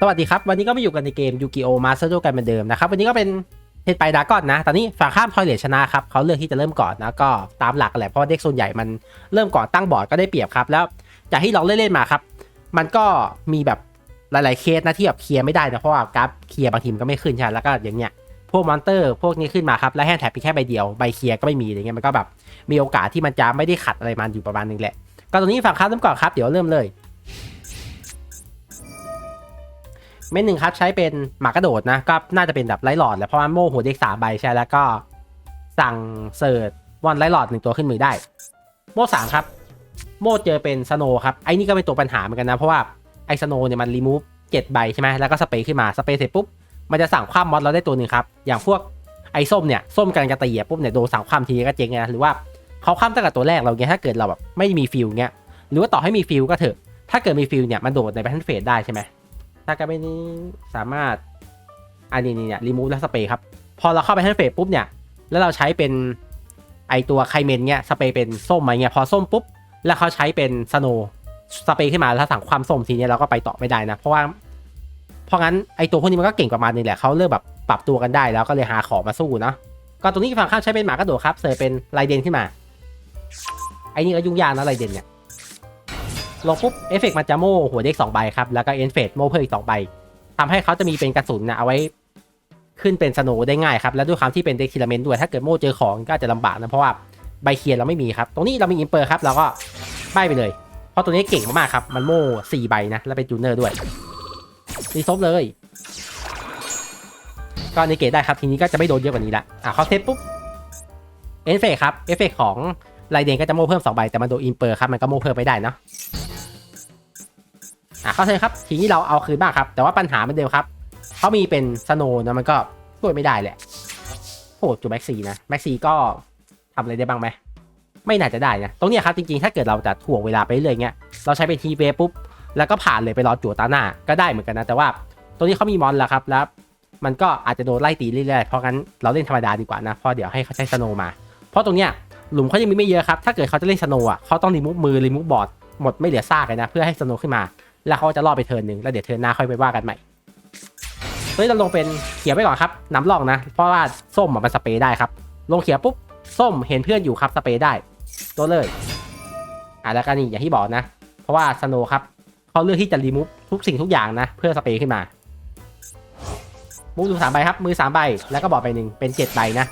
สวัสดีครับ วันนี้ก็มาอยู่กันในเกมยูกิโอมาสเตอร์โกันเหมือนเดิมนะครับวันนี้ก็เป็นเฮดไปดากอนนะ ตอนนี้ฝั่งข้ามทอยเลชนะครับเขาเลือกที่จะเริ่มก่อนนะก็ตามหลักแหละเพราะเด็กส่วนใหญ่มันเริ่มก่อนตั้งบอร์ดก็ได้เปรียบครับ แล้วจากที่เราเล่นๆมาครับ มันก็มีแบบหลายๆเคสนะที่แบบเคลียร์ไม่ได้นะเพราะว่ากราฟเคลียร์บางทีมนก็ไม่ขึ้นใช่แล้วก็อย่างเงี้ยพวกมอนเตอร์พวกนี้ขึ้นมาครับแล้วแฮนด์แท็บเพียงแค่ใบเดียวใบเคลียร์ก็ไม่มีอย่างเงี้ยมันก็แบบมีโอกาสที่มันจะไม่ได้ขัดอะไรมันอยู่ประมาณนึงแหละก็ตรงนี้ฝั่งข้ามเริ่มก่อนครับเดี๋ยวเริ่มเลย เม็ดหนึ่งครับใช้เป็นหมากกระโดดนะก็น่าจะเป็นแบบไร้หลอดแหละเพราะว่าโม่หัวเด็กสามใบใช่แล้วก็สั่งเสิร์ชวันไร้หลอดหนึ่งตัวขึ้นมือได้ โม่สามครับ โม่เจอเป็นสโนครับไอ้นี่ก็เป็นตัวปัญหาเหมือนกันนะเพราะว่าไอ้สโนเนี่ยมันรีมูฟเจ็ดใบใช่ไหมแล้วก็สเปรย์ขึ้นมาสเปรย์เสร็จปุ๊บมันจะสั่งความมอสเราได้ตัวหนึ่งครับอย่างพวกไอ้ส้มเนี่ยส้มกำลังจะตีอะปุ๊บเนี่ยโดนสั่งความทีก็เจ๊งนะหรือว่าเขาข้ามตั้งแต่ตัวแรกเราเงี้ยถ้าเกิดเราแบบไม่มีฟิลเงี้ยหรือว่าต่อให้มีฟิลก็เถอะถ้าเกิดมีฟิลเนี่ยมันโดดในแพทเทนเฟสได้ใช่ไหม ถ้าการไม่นี้สามารถอันนี้เนี่ยรีมูฟและสเปรย์ครับ พอเราเข้าไปที่เฟสปุ๊บเนี่ย แล้วเราใช้เป็นไอตัวไคเมนเนี่ยสเปรย์เป็นส้มมาเนี่ยพอส้มปุ๊บ แล้วเขาใช้เป็นสโนสเปรย์ขึ้นมาแล้วสั่งความส้มทีเนี้ยเราก็ไปต่อไม่ได้นะ เพราะว่า เพราะงั้นไอตัวพวกนี้มันก็เก่งประมาณนึงแหละเขาเริ่มแบบปรับตัวกันได้แล้วก็เลยหาของมาสู้เนาะก็ตรงนี้ฝั่งข้ามใช้เป็นหมากระโดดครับเสิร์ฟเป็นไรเดนขึ้นมาไอ้นี่ก็ยุ่งยากนะไรเดนเนี่ย ลงปุ๊บเอฟเฟกต์มันจะโม่หัวเด็กสองใบครับแล้วก็เอนเฟดโม่เพิ่มอีกสองใบทำให้เขาจะมีเป็นกระสุนนะเอาไว้ขึ้นเป็นสโนได้ง่ายครับ แล้วด้วยความที่เป็นเด็กทีละเมนด้วย ถ้าเกิดโม่เจอของก็จะลำบากนะ เพราะว่าใบเคียร์เราไม่มีครับ ตรงนี้เรามีอิมเปอร์ครับเราก็ใบไปเลย เพราะตัวนี้เก่งมากๆครับ มันโม่สี่ใบนะ แล้วเป็นจูเนอร์ด้วยรีซบเลย ก็ในเกตได้ครับ ทีนี้ก็จะไม่โดนเยอะกว่านี้ละอะเขาเซตปุ๊บ เอฟเฟกครับ เอฟเฟกของไรเดนก็จะโม่เพิ่ม2ใบ แต่มันโดนอิมเปอร์ครับ มันก็โม่เพิ่มไม่ได้เนาะ อะเข้าใจครับทีนี้เราเอาคืนบ้างครับ แต่ว่าปัญหาเหมือนเดิมครับเขามีเป็นสโนนะมันก็ช่วยไม่ได้แหละโหจูแม็กซีนะแม็กซีก็ทำอะไรได้บ้างไหมไม่น่าจะได้นะตรงนี้ครับจริงๆ ถ้าเกิดเราจะถ่วงเวลาไปเรื่อยเงี้ยเราใช้เป็นทีเวปุ๊บแล้วก็ผ่านเลยไปรอจั่วตาหน้าก็ได้เหมือนกันนะแต่ว่าตรงนี้เขามีมอนแล้วครับแล้ว มันก็อาจจะโดนไล่ตีเรื่อยๆเพราะงั้นเราเล่นธรรมดาดีกว่านะเพราะเดี๋ยวให้เขาใช้สโนมา เพราะตรงเนี้ยหลุมเขายังมีไม่เยอะครับถ้าเกิดเขาจะเล่นสโนอะเขาต้องรีมูฟมือรีมูฟบอร์ดหมดไม่เหลือซากเลยนะ เพื่อให้สโนขึ้นมา แล้วเขาจะรอดไปเทิร์นหนึ่งแล้วเดี๋ยวเทิร์นหน้าค่อยไปว่ากันใหม่เฮ้ยเราลงเป็นเขียวไปก่อนครับน้ำลองนะ เพราะว่าส้มมันสเปรย์ได้ครับ ลงเขียวปุ๊บส้มเห็นเพื่อนอยู่ครับสเปรย์ได้ ตัวเลยอะแล้วก็นี่อย่างที่บอกนะ เพราะว่าสโนครับเขาเลือกที่จะรีมูฟทุกสิ่งทุกอย่างนะ เพื่อสเปรย์ขึ้นมามุกดูสามใบครับ มือสามใบแล้วก็บอกไปหนึ่งเป็นเจ็ดใบนะ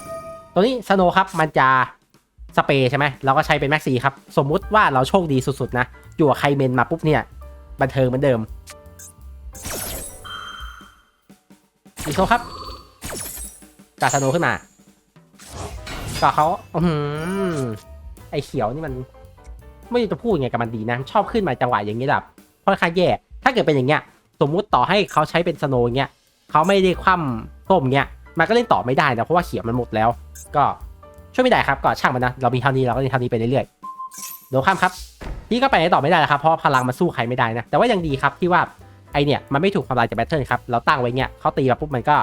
ตัวนี้สโนครับมันจะสเปรย์ใช่ไหมเราก็ใช้เป็นแม็กซีครับ สมมุติว่าเราโชคดีสุดๆนะ อยู่กับใคเมนมาปุ๊บเนี่ย บันเทิงเหมือนเดิมอีโซครับจาสโนขึ้นมาก็เขาอือหือไอเขียวนี่มัน ไม่รู้จะพูดยังไงกับมันดีนะ ชอบขึ้นมาจังหวะอย่างนี้แบบค่อนข้างแย่ ถ้าเกิดเป็นอย่างเงี้ย สมมุติต่อให้เขาใช้เป็นสโน่เงี้ยเขาไม่ได้คว่ำส้มเงี้ย มันก็เล่นต่อไม่ได้นะ เพราะว่าเขียวมันหมดแล้ว ก็ช่วยไม่ได้ครับ ก็ช่างมันนะ เรามีเท่านี้เราก็เล่นเท่านี้ไปเรื่อยๆโดข้ามครับ นี่ก็ไปไต่อไม่ได้แล้วครับเพราะพลังมันสู้ใครไม่ได้นะแต่ว่ายังดีครับที่ว่าไอเนี่ยมันไม่ถูกทำลายจากแบตเทิลครับเราตั้งไว้เงี้ยเขาตีมาปุ๊บมันก็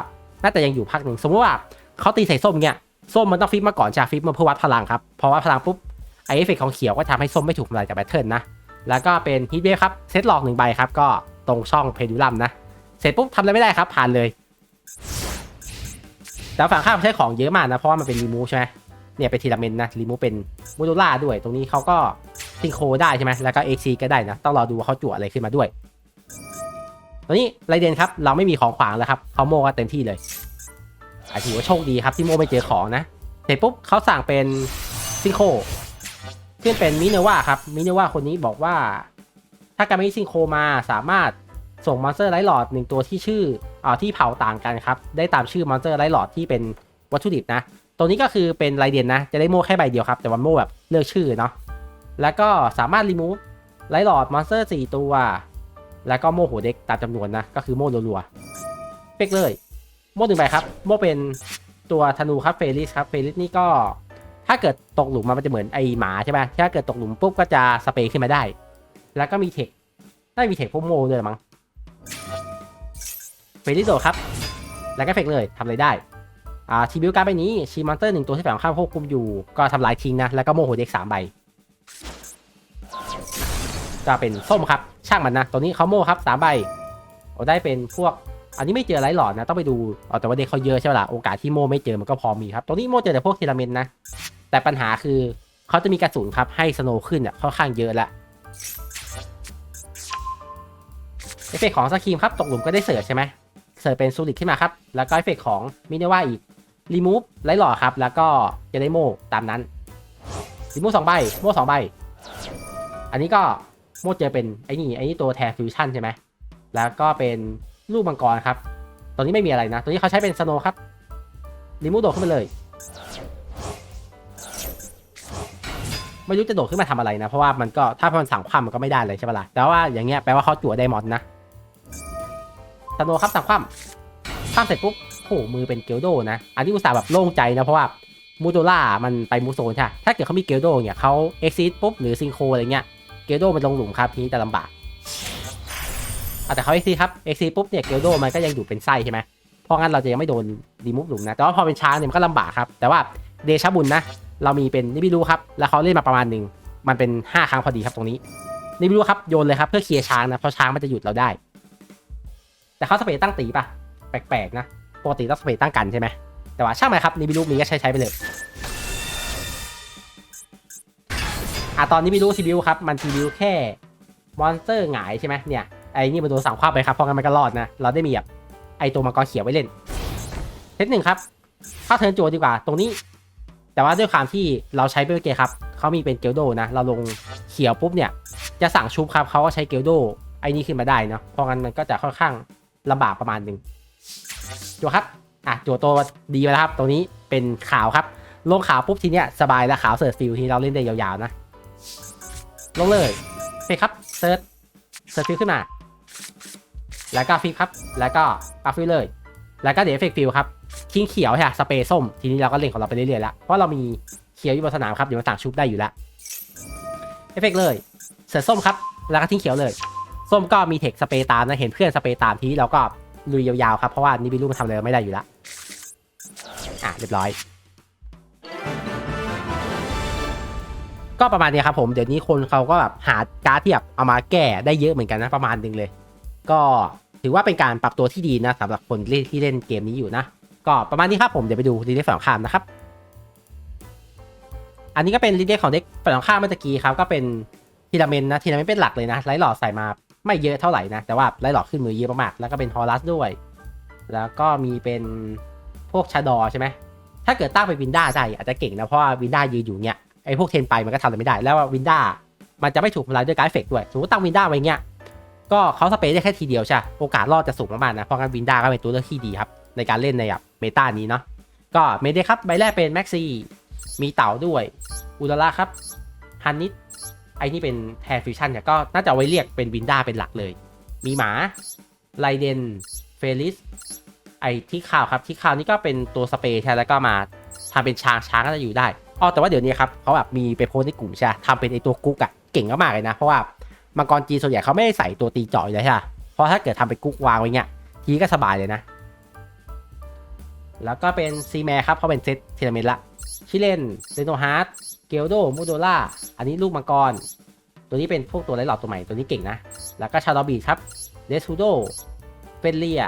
น่าจะยังอยู่พักหนึ่งสมมติว่าเขาตีใส่ส้มเงี้ยส้มมันต้องฟิปมาก่อนจากฟิปมาเพื่อวัดพลังครับพอวัดพลังปุ๊บไอเอฟเฟกของเขียวก็ทำให้ส้มไม่ถูกทำลายจากแบตเทิลนะแล้วก็เป็นฮิตเวฟครับเซตหลอกหนึ่งใบครับก็ตรงช่องเพดูลัมนะเสร็จปุ๊บทำอะไรไม่ได้ครับผ่านเลย แต่ฝั่งข้ามใช้ของเยอะมากนะเพราะว่ามันเป็นรีมูฟใช่ไหมเนี่ยเป็นทีละเมนนะรีมูฟเป็นมูดูล่าด้วย ตรงนี้เขาก็ ซิงโครได้ใช่ไหมแล้วก็เอ็กซีก็ได้นะ ต้องรอดูว่าเขาจั่วอะไรขึ้นมาด้วย ตอนนี้ไรเดนครับ เราไม่มีของขวางแล้วครับเขาโมก็เต็มที่เลยอาถือว่าโชคดีครับที่โมไม่เจอของนะ เสร็จปุ๊บเขาสั่งเป็นซิงโครขึ้นเป็นมิเนว่าครับ มิเนว่าคนนี้บอกว่า ถ้าการไม่ซิงโครมาสามารถส่งมอนสเตอร์ไลท์หลอดหนึ่งตัวที่ชื่ออ่าที่เผาต่างกันครับ ได้ตามชื่อมอนสเตอร์ไลท์หลอดที่เป็นวัตถุดิบนะตรงนี้ก็คือเป็นไรเดนนะ จะได้โม่แค่ใบเดียวครับ แต่ว่าโม่แบบเลือกชื่อเนาะ แล้วก็สามารถรีมูฟไลท์หลอดมอนสเตอร์สี่ตัว แล้วก็โม่หัวเด็กตามจำนวนนะ ก็คือโม่รัวๆเป๊กเลย โม่หนึ่งใบครับ โม่เป็นตัวธนูครับเฟลิสครับเฟลิสนี่ก็ ถ้าเกิดตกหลุมมามันจะเหมือนไอหมาใช่ไหมถ้าเกิดตกหลุมปุ๊บก็จะสเปรย์ขึ้นมาได้ แล้วก็มีเทคได้มีเทคพวกโม่ด้วยมั้งเฟลิสโดดครับ แล้วก็เฟกเลยทำอะไรได้อ่าทีบิวการ์ดใบนี้ชีมอนเตอร์หนึ่งตัวที่แฝงข้ามควบคุมอยู่ก็ทำลายทิ้งนะแล้วก็โมโหเด็กสามใบ ก็เป็นส้มครับ ช่างมันนะ ตัวนี้เขาโม่ครับสามใบเอาได้เป็นพวก อันนี้ไม่เจอไรหลอดนะ ต้องไปดูเอาแต่ว่าเด็กเขาเยอะใช่ไหมล่ะ โอกาสที่โม่ไม่เจอมันก็พอมีครับตรงนี้โม่เจอแต่พวกเทเลเมนนะ แต่ปัญหาคือเขาจะมีกระสุนครับ ให้สโนว์ขึ้นเนี่ยค่อนข้างเยอะละเอฟเฟกต์ของสกีมครับ ตกหลุมก็ได้เสิร์ชใช่ไหมเสิร์ชเป็นซูริกขึ้นมาครับ แล้วก็เอฟเฟกต์ของมินว่าอีกรีมูฟไรหลอดครับ แล้วก็จะได้โมตามนั้นรีมูฟสองใบ โมสองใบ อันนี้ก็ โมเจอเป็นไอ้นี่ไอ้นี่ตัวแทนฟิวชั่นใช่ไหมแล้วก็เป็นลูกมังกรครับ ตอนนี้ไม่มีอะไรนะตัวนี้เขาใช้เป็นสโนครับรีมูโดดขึ้นมาเลย ไม่รู้จะโดดขึ้นมาทำอะไรนะ เพราะว่ามันก็ถ้ามันสั่งคว่ำมันก็ไม่ได้เลยใช่ปะล่ะ แต่ว่าอย่างเงี้ยแปลว่าเขาจั่วไดมอนด์นะสโนครับสั่งคว่ำคว่ำเสร็จปุ๊บโอ้โหมือเป็นเกลโดนะ อันนี้อุตส่าห์แบบโล่งใจนะเพราะว่ามูโดล่ามันไปมูโซนใช่ ถ้าเกิดเขามีเกลโดเนี่ยเขาเอ็กซิสปุ๊บหรือซิงโคอะไรเงี้ย เกลโดมันลงหลุมครับทีนี้จะลำบากอแต่เขาเอ็กซีครับเอ็กซีปุ๊บเนี่ยเกลโดมันก็ยังอยู่เป็นไส้ใช่ไหมเพราะงั้นเราจะยังไม่โดนรีมูฟหลุมนะแต่ว่าพอเป็นช้างเนี่ยมันก็ลำบากครับ แต่ว่าเดชบุญนะ เรามีเป็นนิบิรูครับแล้วเขาเล่นมาประมาณหนึ่งมันเป็น 5 ครั้งพอดีครับตรงนี้นิบิรูครับโยนเลยครับเพื่อเคลียร์ช้างนะเพราะช้างมันจะหยุดเราได้ แต่เขาสเปรย์ตั้งตีปะแปลกๆนะปกติต้องสเปรย์ตั้งกันใช่ไหมแต่ว่าช่างมันครับนิบิรูมีก็ใช้ใช้ไปเลย อะตอนนิบิรูทีบิวครับ มันทีบิวแค่มอนสเตอร์หงายใช่ไหมเนี่ยไอ้นี่มันโดนสั่งคว้าไปครับเพราะงั้นมันก็รอดนะเราได้มีแบบไอ้ตัวมังกรเขียวไว้เล่นเซตหนึ่งครับเข้าเทิร์นโจดีกว่า ตรงนี้ แต่ว่าด้วยความที่เราใช้เบลเกครับเขามีเป็นเกลโดนะ เราลงเขียวปุ๊บเนี่ย จะสั่งชุบครับเขาก็ใช้เกลโดไอ้นี่ขึ้นมาได้เนาะเพราะงั้นมันก็จะค่อนข้างลำบากประมาณหนึ่งจัวครับอะจัวตัวดีไปแล้วครับ ตรงนี้เป็นขาวครับลงขาวปุ๊บทีเนี้ยสบายแล้วขาวเสิร์ฟฟิลที่เราเล่นได้ยาวๆนะ ลงเลยเฟครับเซิร์ฟเซิร์ฟฟิลขึ้นมา แล้วก็ฟิปครับ แล้วก็ปัฟฟิลเลย แล้วก็เดี๋ยวเอฟเฟกฟิลครับทิ้งเขียวใช่ไหมสเปรย์ส้ม ทีนี้เราก็เล่นของเราไปเรื่อยๆแล้วเพราะเรามีเขียวอยู่บนสนามครับเดี๋ยวมาสั่งชุบได้อยู่แล้วเอฟเฟกเลย เสือส้มครับ แล้วก็ทิ้งเขียวเลย ส้มก็มีเทคสเปรย์ตามนะ เห็นเพื่อนสเปรย์ตามทีนี้เราก็ลุยยาวๆครับ เพราะว่านี่บิลูมันทำอะไรไม่ได้อยู่แล้ว อะ เรียบร้อย ก็ประมาณนี้ครับผมเดี๋ยวนี้คนเขาก็แบบหาการ์ดที่แบบเอามาแก้ได้เยอะเหมือนกันนะประมาณนึงเลย ก็ถือว่าเป็นการปรับตัวที่ดีนะสำหรับคนที่เล่นเกมนี้อยู่นะ ก็ประมาณนี้ครับผมเดี๋ยวไปดูรีเดฟฝั่งข้ามนะครับอันนี้ก็เป็นรีเดฟของเด็กฝั่งข้ามเมื่อกี้ครับก็เป็นทีลาเมนนะทีลาเมนเป็นหลักเลยนะไลท์หลอดใส่มาไม่เยอะเท่าไหร่นะแต่ว่าไลท์หลอดขึ้นมือเยอะมากๆแล้วก็เป็นฮอรัสด้วย แล้วก็มีเป็นพวกชาดอใช่ไหมถ้าเกิดตั้งเป็นวินด้าได้อาจจะเก่งนะเพราะว่าวินด้ายืนอยู่เนี่ย ไอ้พวกเทนไปมันก็ทำอะไรไม่ได้ แล้ววินด้ามันจะไม่ถูกทำลายด้วยการเฟกด้วยสมมติตั้งวินด้าไว้เงี้ยก็เขาสเปรย์ได้แค่ทีเดียวใช่โอกาสรอดจะสูงมากๆนะเพราะงั้นวินด้าก็เป็นตัวเลือกที่ดีครับในการเล่นในแบบเมตานี้เนาะก็เมเดครับใบแรกเป็นแม็กซี่มีเต่าด้วยอุลาระครับฮันนิสไอ้นี่เป็นแทนฟิวชั่นเนี่ยก็น่าจะเอาไว้เรียกเป็นวินด้าเป็นหลักเลย มีหมาไลเดนเฟลิสไอ้ที่ข่าวครับที่ข่าวนี่ก็เป็นตัวสเปรย์แทนแล้วก็มาทำเป็นช้างช้างก็จะอยู่ได้ อ๋อแต่ว่าเดี๋ยวนี้ครับเขาแบบมีไปโพสในกลุ่มใช่ทำเป็นไอตัวกุ๊กอะเก่งมากๆเลยนะ เพราะว่ามังกรจีส่วนใหญ่เขาไม่ได้ใส่ตัวตีเจาะอยู่แล้วใช่ไหมเพราะถ้าเกิดทำเป็นกุ๊กวางไว้เงี้ยทีก็สบายเลยนะ แล้วก็เป็นซีแมร์ครับเขาเป็นเซตเทเลเมนละชิเลนเซโนฮาร์ดเกลโดมูโดล่าอันนี้ลูกมังกร ตัวนี้เป็นพวกตัวไรหลอดตัวใหม่ตัวนี้เก่งนะ แล้วก็ชาดอบีครับเดซูโดเฟนเลีย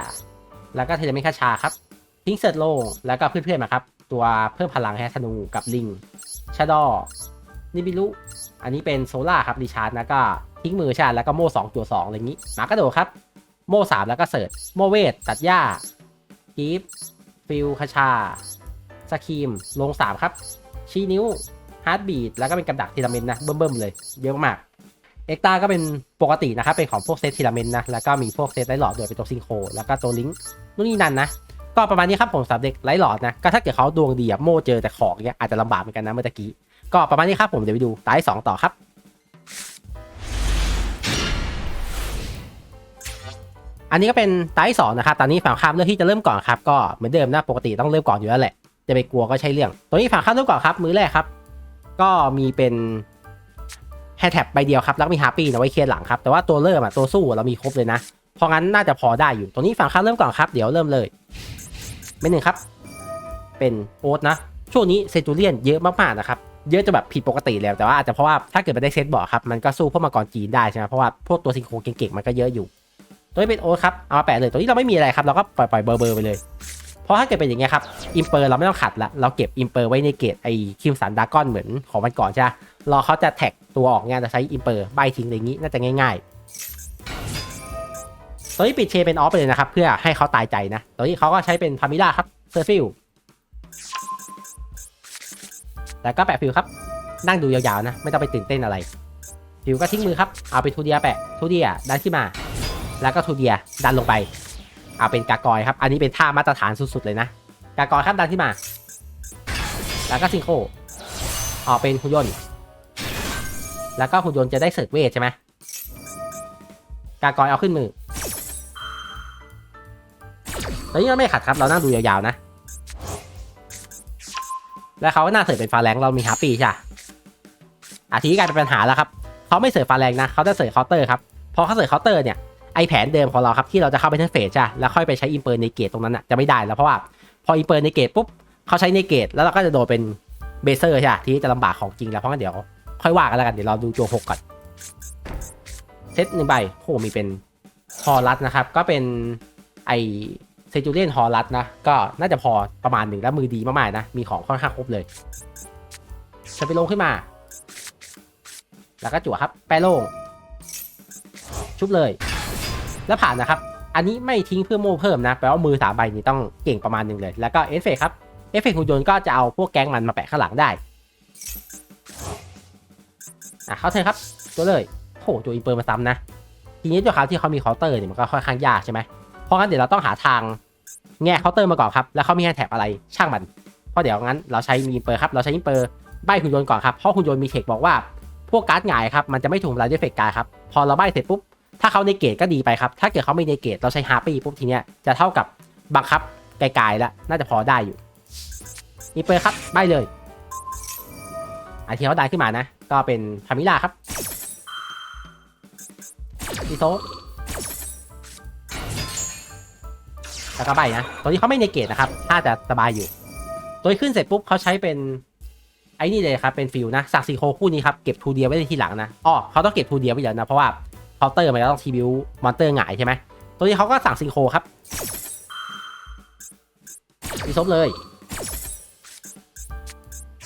แล้วก็เทเลเมนคาชาครับทิ้งเซิร์ตโลงแล้วก็เพื่อนๆมาครับ ตัวเพิ่มพลังแฮธนูกับลิงชาดอนิบิลุอันนี้เป็นโซล่าครับรีชาร์ดนะก็ทิ้งมือชาร์จแล้วก็โม่สองตัวสองอะไรอย่างนี้หมากระโดดครับ โม่สามแล้วก็เสิร์ชโมเวทตัดหญ้ากีฟฟิลคาชาสคีมลงสามครับ ชี้นิ้วฮาร์ดบีดแล้วก็เป็นกับดักทีละเมนนะเบิ่มๆเลย เยอะมากเอ็กตาก็เป็นปกตินะครับ เป็นของพวกเซตทีละเมนนะ แล้วก็มีพวกเซตไลท์หลอดด้วยเป็นตัวซิงโครแล้วก็ตัวลิงก์นู่นนี่นั่นนะ ก็ประมาณนี้ครับผมสำหรับเด็กไลท์หลอดนะก็ถ้าเกิดเขาดวงดีอะโม่เจอแต่ของเนี้ยอาจจะลำบากเหมือนกันนะเมื่อตะกี้ก็ประมาณนี้ครับผมเดี๋ยวไปดูตาที่สองต่อครับอันนี้ก็เป็นตาที่สองนะครับ ตอนนี้ฝั่งข้ามเลือกที่จะเริ่มก่อนครับ ก็เหมือนเดิมนะ ปกติต้องเริ่มก่อนอยู่แล้วแหละ จะไปกลัวก็ใช่เรื่อง ตัวนี้ฝั่งข้ามเริ่มก่อนครับ มือแรกครับ ก็มีเป็นแฮชแท็บใบเดียวครับ แล้วมีฮาร์ปี้เอาไว้เคลียร์หลังครับ แต่ว่าตัวเริ่มอะตัวสู้เรามีครบเลยนะ เพราะงั้นน่าจะพอได้อยู่ ตัวนี้ฝั่งข้ามเริ่มก่อนครับ เดี๋ยวเริ่มเลย ไม่หนึ่งครับ เป็นโอ๊ตนะ ช่วงนี้เซตูเรียนเยอะมากๆนะครับ เยอะจะแบบผิดปกติแล้ว แต่ว่าอาจจะเพราะว่าถ้าเกิดมันได้เซตบอร์ครับ มันก็สู้พวกมังกรจีนได้ใช่ไหมเพราะว่าพวกตัวซิงโครเก่งๆมันก็เยอะอยู่ ตัวนี้เป็นโอ๊ตครับ เอามาแปะเลย ตัวนี้เราไม่มีอะไรครับ เราก็ปล่อยปล่อยเบอร์เบอร์ไปเลย เพราะถ้าเกิดเป็นอย่างเงี้ยครับ อิมเปอร์เราไม่ต้องขัดละ เราเก็บอิมเปอร์ไว้ในเกตไอคิมสันดากอนเหมือนของมันก่อนใช่ไหมรอเขาจะแท็กตัวออกเนี่ยจะใช้อิมเปอร์ใบทิ้งอะไรอย่างงี้น่าจะง่ายๆ ตัวนี้ปิดเชเป็นออฟไปเลยนะครับ เพื่อให้เขาตายใจนะ ตัวนี้เขาก็ใช้เป็นพามิล่าครับเซอร์ฟิลแล้วก็แปะฟิวครับ นั่งดูยาวๆนะ ไม่ต้องไปตื่นเต้นอะไรฟิวก็ทิ้งมือครับ เอาไปทูเดียแปะทูเดียดันขึ้นมา แล้วก็ทูเดียดันลงไป เอาเป็นกากอยครับ อันนี้เป็นท่ามาตรฐานสุดๆเลยนะ กากอยครับดันขึ้นมา แล้วก็ซิงโคออกเป็นหุ่นยนต์ แล้วก็หุ่นยนต์จะได้เสิร์ฟเวทใช่ไหมกากอยเอาขึ้นมือ ตอนนี้เราไม่ขัดครับ เรานั่งดูยาวๆนะ แล้วเขาก็น่าเสิร์ฟเป็นฟาแรงเรามีฮาร์ปีใช่อาทีกลายเป็นปัญหาแล้วครับเขาไม่เสิร์ฟฟาแรงนะเขาจะเสิร์ฟเคาน์เตอร์ครับพอเขาเสิร์ฟเคาน์เตอร์เนี่ยไอแผนเดิมของเราครับที่เราจะเข้าไปทั้งเฟสใช่ปะแล้วค่อยไปใช้อินเปอร์ในเกตตรงนั้นอะจะไม่ได้แล้วเพราะว่าพออินเปอร์ในเกตปุ๊บเขาใช้ในเกตแล้วเราก็จะโดนเป็นเบเซอร์ใช่ที่จะลำบากของจริงแล้วเพราะงั้นเดี๋ยวค่อยว่ากันแล้วกันเดี๋ยวเราดูตัวหกก่อนเซตหนึ่งใบโอ้โหมีเป็นฮอรัสนะครับ ก็เป็นไอ จูเลียนฮอรัสนะ ก็น่าจะพอประมาณหนึ่งแล้วมือดีมากๆนะ มีของค่อนข้างครบเลยจะไปลงขึ้นมา แล้วก็จั่วครับ แปรโลงชุบเลย แล้วผ่านนะครับ อันนี้ไม่ทิ้งเพื่อโม่เพิ่มนะ แปลว่ามือสามใบนี้ต้องเก่งประมาณหนึ่งเลย แล้วก็เอฟเฟกครับ เอฟเฟกหุ่นยนต์ก็จะเอาพวกแก๊งมันมาแปะข้างหลังได้ อะเข้าเทิร์นครับ ตัวเลยโหตัวอินเปอร์มาซ้ำนะ ทีนี้ด้วยความที่เขามีเคาน์เตอร์เนี่ยมันก็ค่อนข้างยากใช่ไหมเพราะงั้นเดี๋ยวเราต้องหาทาง แง่เคาน์เตอร์มาก่อนครับ แล้วเขามีแฮนด์แท็บอะไรช่างมัน เพราะเดี๋ยวงั้นเราใช้มีอินเปอร์ครับ เราใช้อินเปอร์ใบหุ่นยนต์ก่อนครับ เพราะหุ่นยนต์มีเทคบอกว่า พวกการ์ดหงายครับ มันจะไม่ถูกทำลายด้วยเฟกการ์ดครับ พอเราใบเสร็จปุ๊บ ถ้าเขาในเกตก็ดีไปครับ ถ้าเกิดเขาไม่ในเกตเราใช้ฮาร์ปี้ปุ๊บทีเนี้ยจะเท่ากับบังคับไกลๆแล้วน่าจะพอได้อยู่อินเปอร์ครับใบเลยอันที่เขาได้ขึ้นมานะ ก็เป็นพามิล่าครับอีโซ แล้วก็ใบนะ ตัวนี้เขาไม่ในเกตนะครับ ถ้าจะสบายอยู่ ตัวขึ้นเสร็จปุ๊บเขาใช้เป็นไอ้นี่เลยครับ เป็นฟิลนะสักซีโคคู่นี้ครับเก็บทูเดียไว้ในทีหลังนะอ๋อเขาต้องเก็บทูเดียไว้เดี๋ยวนะเพราะว่าเคาน์เตอร์มันจะต้องทีบิวมอนเตอร์หงายใช่ไหมตัวนี้เขาก็สั่งซิงโคครับมีซบเลย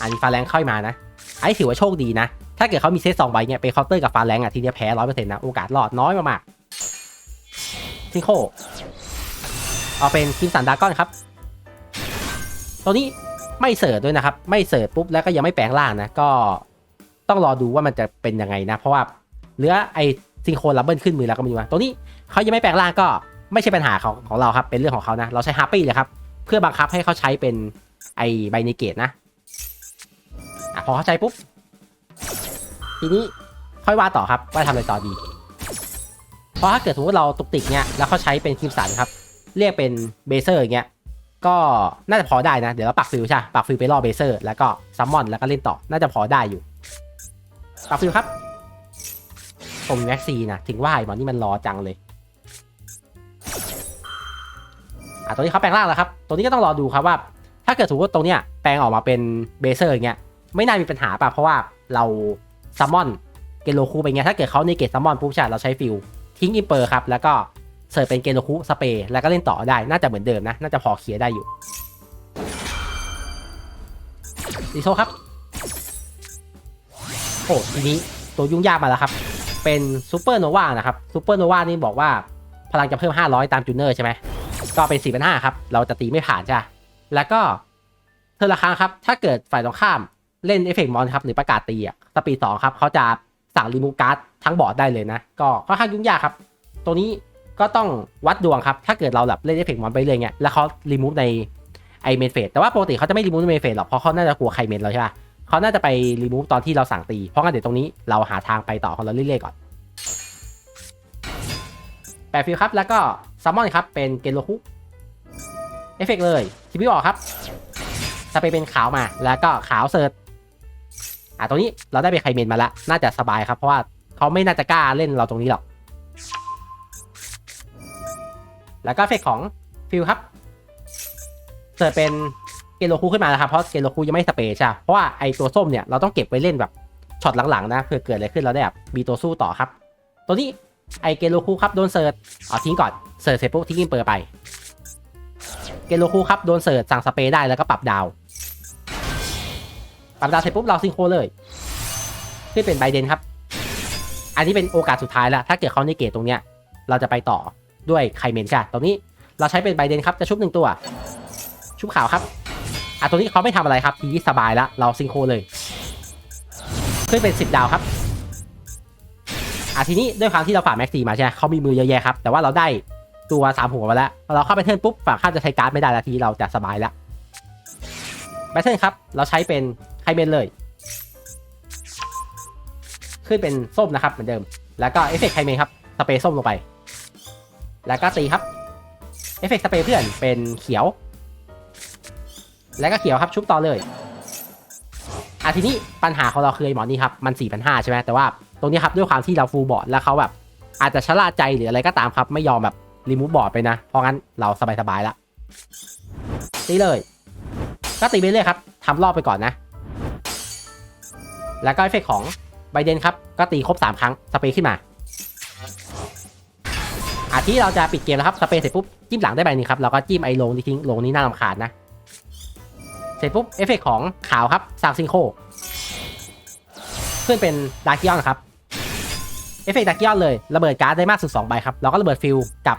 อันนี้ฟาแรงเข้ามานะไอ้ถือว่าโชคดีนะ ถ้าเกิดเขามีเซตสองใบเนี่ยไปเคาน์เตอร์กับฟาแรงอะทีเดียวแพ้ร้อยเปอร์เซ็นต์นะ โอกาสรอดน้อยมากๆซิงโค เอาเป็นคิมสันดากอนครับ ตัวนี้ไม่เสิร์ฟด้วยนะครับ ไม่เสิร์ฟปุ๊บแล้วก็ยังไม่แปลงร่างนะ ก็ต้องรอดูว่ามันจะเป็นยังไงนะ เพราะว่าเหลือไอซิงโครลับเบิลขึ้นมือแล้วก็ไมีมาตัวนี้เขายังไม่แปลงร่างก็ไม่ใช่ปัญหาของของเราครับ เป็นเรื่องของเขานะ เราใช้ฮาร์ปี้เลยครับ เพื่อบังคับให้เขาใช้เป็นไอไบเนเกตนะอะพอเขาใช้ปุ๊บ ทีนี้ค่อยว่าต่อครับว่าทำอะไรต่อดี เพราะถ้าเกิดสมมติเราตุกติกเนี่ยแล้วเขาใช้เป็นคิมสันครับ เรียกเป็นเบเซอร์อย่างเงี้ยก็น่าจะพอได้นะ เดี๋ยวเราปักฟิลใช่ปักฟิลไปล่อเบเซอร์ แล้วก็ซัมมอนแล้วก็เล่นต่อ น่าจะพอได้อยู่ ปักฟิลครับ ผมมีแม็กซีนะ ถึงว่าไอ้หมอนนี่มันรอจังเลย อะตัวนี้เขาแปลงร่างแล้วครับ ตัวนี้ก็ต้องรอดูครับว่า ถ้าเกิดสมมติว่าตรงเนี้ยแปลงออกมาเป็นเบเซอร์อย่างเงี้ย ไม่น่ามีปัญหาป่ะ เพราะว่าเราซัมมอนเกโลคูไปเงี้ย ถ้าเกิดเขาในเกตซัมมอนปุ๊บใช่เราใช้ฟิลทิ้งอิมเปอร์ครับ แล้วก็ เสิร์ฟเป็นเกโลคุสเปรย์แล้วก็เล่นต่อได้ น่าจะเหมือนเดิมนะ น่าจะพอเคลียร์ได้อยู่ดีโซครับ โอ้ทีนี้ตัวยุ่งยากมาแล้วครับ เป็นซูเปอร์โนวานะครับซูเปอร์โนวานี่บอกว่าพลังจะเพิ่ม 500 ตามจูเนอร์ใช่ไหม ก็เป็น4ี่เป็นห้าครับ เราจะตีไม่ผ่านใช่ปะแล้วก็เธอละครั้งครับ ถ้าเกิดฝ่ายตรงข้ามเล่นเอฟเฟกต์มอนครับหรือประกาศตีอะสปีดสองครับเขาจะสั่งรีมูการ์ดทั้งบอร์ดได้เลยนะ ก็ค่อนข้างยุ่งยากครับ ตัวนี้ ก็ต้องวัดดวงครับ ถ้าเกิดเราแบบเล่นเอฟเฟกต์มอนไปเรื่อยเงี้ยแล้วเขารีมูฟในไอเมนเฟสแต่ว่าปกติเขาจะไม่รีมูฟในเมนเฟสหรอกเพราะเขาน่าจะกลัวใครเมนเราใช่ปะเขาน่าจะไปรีมูฟตอนที่เราสั่งตี เพราะงั้นเดี๋ยวตรงนี้เราหาทางไปต่อของเราเรื่อยๆก่อนแปดฟิลครับ แล้วก็ซัมมอนครับ เป็นเกนโลคุเอฟเฟกเลยทีพีออกครับสเปเป็นขาวมา แล้วก็ขาวเซิร์ชอะตรงนี้เราได้ไปไคเมนมาแล้ว น่าจะสบายครับ เพราะว่าเขาไม่น่าจะกล้าเล่นเราตรงนี้หรอก แล้วก็เฟกของฟิลครับเสิร์ชเป็นเกโลคูขึ้นมาแล้วครับ เพราะเกโลคูยังไม่สเปรย์ใช่ะเพราะว่าไอตัวส้มเนี่ยเราต้องเก็บไว้เล่นแบบช็อตหลังๆนะเพื่อเกิดอะไรขึ้นเราได้แบบมีตัวสู้ต่อครับ ตัวนี้ไอเกโรคูครับโดนเสิร์ชเอาทิ้งก่อนเสิร์ชเสร็จปุ๊บทิ้งเปอร์ไปเกโรคูครับโดนเสิร์ชสั่งสเปรได้แล้วก็ปรับดาวปรับดาวเสร็จปุ๊บเราซิงโครเลยขึ้นเป็นไบเดนครับ อันนี้เป็นโอกาสสุดท้ายแล้วถ้าเกิดเขาในเกตตรงเนี้ยเราจะไปต่อ ด้วยไคเมนค่ะตรงนี้เราใช้เป็นไบเดนครับจะชุบหนึ่งตัว ชุบขาวครับอะตัวนี้เขาไม่ทำอะไรครับทีนี้สบายแล้วเราซิงโครเลย ขึ้นเป็น 10 ดาวครับอะทีนี้ด้วยความที่เราฝากแม็กซีมาใช่ไหมเขามีมือเยอะแยะครับ แต่ว่าเราได้ตัวสามหัวมาแล้วพอเราเข้าไปเทิร์นปุ๊บฝั่งข้ามจะใช้การ์ดไม่ได้แล้วทีเราจะสบายแล้วแบทเทิลครับ เราใช้เป็นไคเมนเลย ขึ้นเป็นส้มนะครับเหมือนเดิม แล้วก็เอฟเฟกต์ไคเมนครับสเปรย์ส้มลงไป แล้วก็ตีครับ เอฟเฟกต์สเปรย์เพื่อนเป็นเขียว แล้วก็เขียวครับชุบต่อเลยอะทีนี้ปัญหาของเราคือหมอนี่ครับ มัน4 5 0 0ใช่ไหมแต่ว่าตรงนี้ครับด้วยความที่เราฟูลบอร์ดแล้วเขาแบบ อาจจะชะล่าใจหรืออะไรก็ตามครับ ไม่ยอมแบบรีมูฟบอร์ดไปนะ เพราะงั้นเราสบายๆแล้วตีเลย ก็ตีไปเรื่อยครับทำรอบไปก่อนนะ แล้วก็เอฟเฟกต์ของไบเดนครับ ก็ตีครบ 3 ครั้ง สเปรย์ขึ้นมา อะที่เราจะปิดเกมแล้วครับสเปรย์เสร็จปุ๊บจิ้มหลังได้ใบนึงครับเราก็จิ้มไอ้ลงที่ทิ้งลงนี้น่ารำคาญนะ เสร็จปุ๊บเอฟเฟกต์ของขาวครับซางซิงโคขึ้นเป็นดาร์กิออนครับเอฟเฟกต์ดาร์กิออนเลยระเบิดการ์ดได้มากสุด2ใบครับแล้วก็ระเบิดฟิลกับ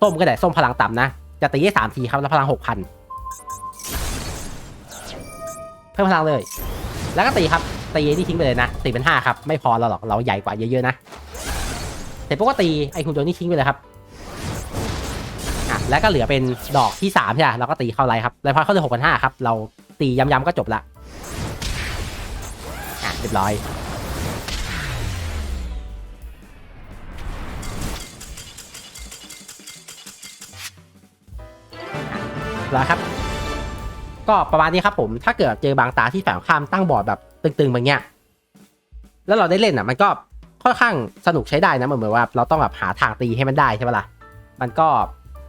ส้มก็ได้ส้มพลังต่ำนะ จะตีได้3ทีครับแล้วพลัง6,000เพิ่มพลังเลย แล้วก็ตีครับตีนี่ทิ้งไปเลยนะตีเป็น5ครับไม่พอเราหรอกเราใหญ่กว่าเยอะๆนะ เสร็จปุ๊บก็ตีไอ้คุณโจนี่ทิ้งไปเลยครับอะแล้วก็เหลือเป็นดอกที่3ใช่ไหมเราก็ตีเข้าไลท์ครับไลท์พอยเข้าเลย6 5 0 0ครับ เราตีย้ำๆก็จบละอะเรียบร้อยแล้วครับ ก็ประมาณนี้ครับผมถ้าเกิดเจอบางตาที่ฝ่ายตรงข้ามตั้งบอร์ดแบบตึงๆแบบเนี้ยแล้วเราได้เล่นอะมันก็ ค่อนข้างสนุกใช้ได้นะเหมือนว่าเราต้องแบบหาทางตีให้มันได้ใช่ปะล่ะมันก็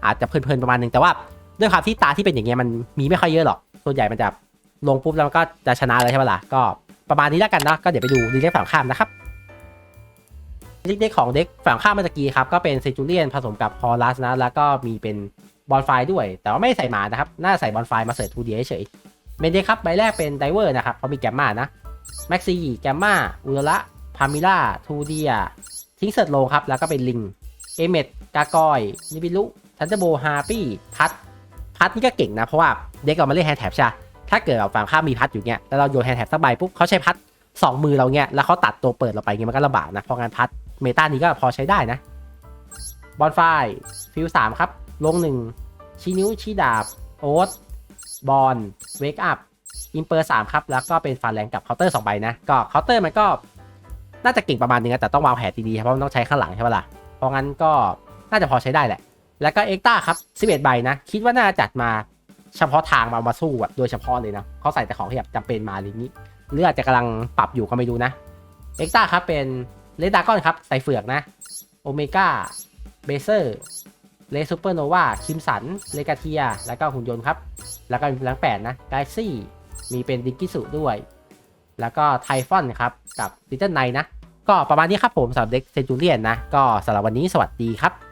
อาจจะเพลินๆประมาณนึงแต่ว่าด้วยความที่ตาที่เป็นอย่างเงี้ยมันมีไม่ค่อยเยอะหรอกส่วนใหญ่มันจะลงปุ๊บแล้วมันก็จะชนะเลยใช่ปะล่ะก็ประมาณนี้แล้วกันนะก็เดี๋ยวไปดูดีเล็กฝั่งข้ามนะครับลิกเด็กของเด็กฝั่งข้ามเมื่อกี้ครับก็เป็นเซจูเลียนผสมกับฮอลัสนะแล้วก็มีเป็นบอลไฟด้วย แต่ว่าไม่ใส่หมานะครับ น่าใส่บอลไฟมาเสิร์ฟทูเดีเฉยเมนเดครับใบแรกเป็นไดเวอร์นะครับเพราะมีแกมมานะแม็กซี่แกมมาอุลระ พามิล่าทูเดียทิ้งเสิร์ฟลงครับ แล้วก็เป็นลิง เอเมดกากอยนิบิลุทันเดโบฮาปี้พัดพัดนี่ก็เก่งนะ เพราะว่าเด็กเรามาเล่นแฮนด์แท็บใช่ถ้าเกิดแบบฝั่งข้ามมีพัดอยู่เงี้ยแล้วเราโยนแฮนด์แท็บสักใบปุ๊บเขาใช้พัดสองมือเราเงี้ยแล้วเขาตัดตัวเปิดเราไปเงี้ยมันก็ลำบากนะเพราะงั้นพัดเมตานี้ก็พอใช้ได้นะบอลไฟฟิวสามครับ ลงหนึ่งชี้นิ้วชี้ดาบ โอ๊ตบอลเวกอัพอิมเปอร์สามครับ แล้วก็เป็นฟาแรงกับเคาน์เตอร์สองใบนะ ก็เคาน์เตอร์มันก็ น่าจะเก่งประมาณนึงนะแต่ต้องวางแผนดีๆครับเพราะมันต้องใช้ข้างหลังใช่ปะล่ะเพราะงั้นก็น่าจะพอใช้ได้แหละ แล้วก็เอ็กต้าครับ11ใบนะ คิดว่าน่าจะจัดมาเฉพาะทางมาเอามาสู้แบบโดยเฉพาะเลยนะเขาใส่แต่ของที่แบบจำเป็นมาอะไรนี้หรืออาจจะกำลังปรับอยู่ก็ไม่รู้นะเอ็กต้าครับเป็นเลดากอนครับใส่เฟือกนะโอเมก้าเบเซอร์เลซูเปอร์โนวาคิมสัน เลกาเทีย แล้วก็หุ่นยนต์ครับ แล้วก็มีพลังแปดนะไกซี่ มีเป็นดิกิสุด้วย แล้วก็ไทฟอนครับ กับลิตเติ้ลไนนะ ก็ประมาณนี้ครับผมสำหรับเด็กเซนจูเลียนนะ ก็สำหรับวันนี้สวัสดีครับ